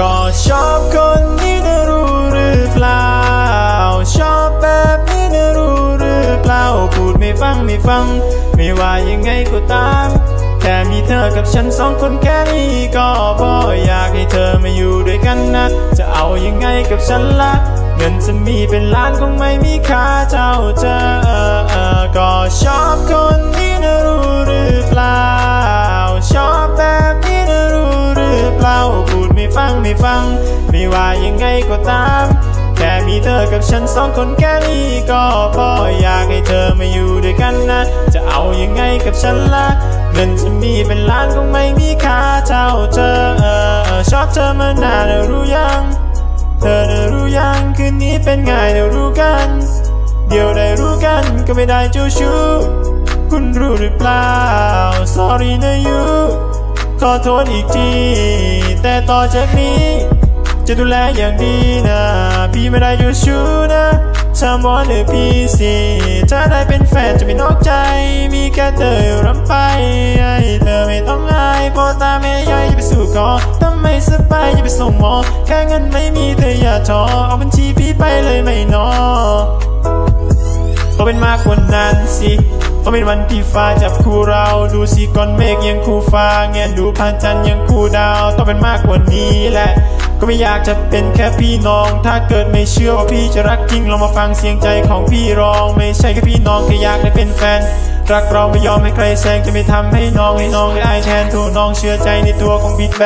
ก็ชอบคนนี้นะรู้หรือเปล่า ชอบแบบนี้นะรู้หรือเปล่า พูดไม่ฟังไม่ฟัง ไม่ว่ายังไงก็ตาม แค่มีเธอกับฉันสองคนแค่นี้ก็พออยากให้เธอมาอยู่ด้วยกันนะ จะเอายังไงกับฉันละเงินจะมีเป็นล้านคงไม่มีค่าเท่าเธอออก็ชอบคน ฟังไม่ฟัง ไม่ว่ายังไงก็ตาม แค่มีเธอกับฉันสองคนแค่นี้ก็พออยากให้เธอมาอยู่ด้วยกันนะ จะเอายังไงกับฉันละเงินจะมีเป็นล้านคงไม่มีค่าเท่าเธอเออชอบเธอมานานแล้วรู้ยัง เธอนะรู้ยังคืนนี้เป็นไงเดี๋ยวรู้กัน เดี๋ยวได้รู้กันก็ไม่ได้เจ้าชู้คุณรู้หรือเปล่า sorry นะยูขอโทษอีกที ต่อจากนี้ จะดูแลอย่างดีนะ พี่ไม่ได้อยู่ชู้นะทำวอนหรือพี่สิถ้าได้เป็นแฟนจะไม่นอกใจ มีแค่เธออยู่รำไปให้เธอไม่ต้องอายพ่อตาแม่ยายอย่าไปสู่กอทำไมสบายอย่าไปส่งหมอ แค่เงินไม่มีเธออย่าท้อเอาบัญชีพี่ไปเลยไม่นอ ก็เป็นวันที่ฟ้าจับคู่เรา ดูสิก้อนเมฆยังคู่ฟ้าแงนดูพระจันทร์ยังคู่ดาว ต้องเป็นมากกว่านี้แหละ ก็ไม่อยากจะเป็นแค่พี่น้อง ถ้าเกิดไม่เชื่อว่าพี่จะรักจริงลองมาฟังเสียงใจของพี่ร้อง ไม่ใช่แค่พี่น้องแค่อยากได้เป็นแฟนรักเราไม่ยอมให้ใครแซงจะไม่ทำให้น้องให้น้องได้อายแทนถูกน้องเชื่อใจในตัวของบิ๊กแบ